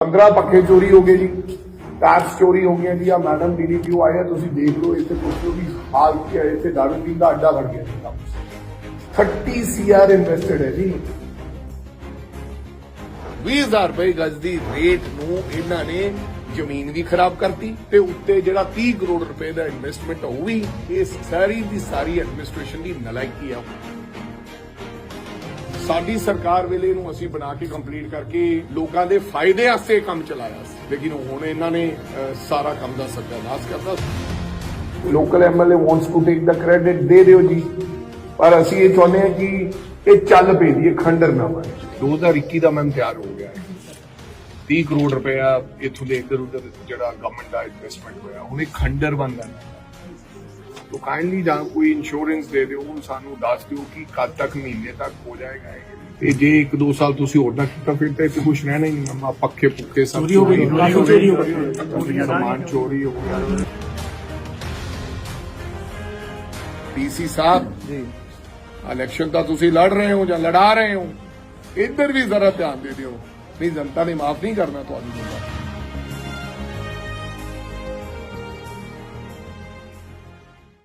15 ਪੱਖੇ ਚੋਰੀ ਹੋ ਗਏ ਜੀ। ਟੈਕਸ ਚੋਰੀ ਹੋ ਗਈਆਂ ਜੀ। ਆ ਮੈਡਮ ਡੀਡੀਪੀਓ ਆਏ ਆ, ਤੁਸੀਂ ਦੇਖ ਲਓ, ਇੱਥੇ ਪੁੱਛ ਵੀ ਹਾਲ ਕੀ ਹੈ ਇੱਥੇ ਦਾਰੂ ਪੀਣ ਦਾ ਅੱਡਾ ਬਣ ਗਿਆ ਜੀ। 30 ਸੀਆਰ ਇਨਵੈਸਟਡ ਹੈ ਜੀ। 20000 ਰੁਪਏ ਗਜ਼ ਦੀ ਰੇਟ ਨੂੰ ਇਹਨਾਂ ਨੇ ਜ਼ਮੀਨ ਵੀ ਖਰਾਬ ਕਰਤੀ ਤੇ ਉੱਤੇ ਜਿਹੜਾ 30 ਕਰੋੜ ਰੁਪਏ ਦਾ ਇਨਵੈਸਟਮੈਂਟ ਉਹ ਵੀ ਇਹ ਸਾਰੀ ਦੀ ਸਾਰੀ ਐਡਮਿਨਿਸਟ੍ਰੇਸ਼ਨ ਦੀ ਨਲਾਇਕੀ ਆ। ਸਾਡੀ ਸਰਕਾਰ ਵੇਲੇ ਨੂੰ ਅਸੀਂ ਬਣਾ ਕੇ ਕੰਪਲੀਟ ਕਰਕੇ ਲੋਕਾਂ ਦੇ ਫਾਇਦੇ ਵਾਸਤੇ ਕੰਮ ਚਲਾਇਆ ਸੀ। ਲੇਕਿਨ ਹੁਣ ਇਹਨਾਂ ਨੇ ਸਾਰਾ ਕੰਮ ਦਾ ਸੱਤਿਆਨਾਸ਼ ਕਰਤਾ local MLA wants to take the credit ਦੇ ਦਿਓ ਜੀ। ਪਰ ਅਸੀਂ ਇਹ ਚਾਹੁੰਦੇ ਹਾਂ ਕਿ ਇਹ ਚੱਲ ਪਈ ਦੀ ਖੰਡਰ ਨਾ ਬਣੇ 2021 ਦਾ ਮੈਂ ਤਿਆਰ ਹੋ ਗਿਆ ਹੈ। 30 ਕਰੋੜ ਰੁਪਇਆ ਇੱਥੋਂ ਦੇ ਇੱਧਰ ਉੱਧਰ ਜਿਹੜਾ ਗਵਰਨਮੈਂਟ ਦਾ ਇਨਵੈਸਟਮੈਂਟ ਹੋਇਆ ਹੁਣ ਇਹ ਖੰਡਰ ਬਣ ਜਾਣਾ ਤੋ ਕਾਈਂਡਲੀ ਜਾਂ ਕੋਈ ਇੰਸ਼ੋਰੈਂਸ ਦੇ ਦਿਓ ਹੁਣ ਸਾਨੂੰ ਦੱਸ ਦਿਓ ਕਿ ਕਦ ਤੱਕ ਮਹੀਨੇ ਤੱਕ ਹੋ ਜਾਏਗਾ ਇਹ। ਤੇ ਜੇ 1-2 ਸਾਲ ਤੁਸੀਂ ਹੋਰ ਨਾ ਕੀਤਾ ਫਿਰ ਤਾਂ ਇੱਥੇ ਕੁਝ ਰਹਿਣਾ ਹੀ ਨਹੀਂ। ਮਾ ਪੱਖੇ ਪੁੱਖੇ ਸਭ ਚੋਰੀ ਹੋ ਗਈ, ਕਾਫੀ ਚੋਰੀ ਹੋ ਗਈ। ਸਮਾਨ ਚੋਰੀ ਹੋ ਗਿਆ। ਡੀਸੀ ਸਾਹਿਬ ਜੀ। ਇਲੈਕਸ਼ਨ ਤਾਂ ਤੁਸੀਂ ਲੜ ਰਹੇ ਹੋ ਜਾਂ ਲੜਾ ਰਹੇ ਹੋ? ਇੱਧਰ ਵੀ ਜ਼ਰਾ ਧਿਆਨ ਦੇ ਦਿਓ। ਨਹੀਂ ਜਨਤਾ ਨੇ ਮਾਫ ਨਹੀਂ ਕਰਨਾ ਤੁਹਾਨੂੰ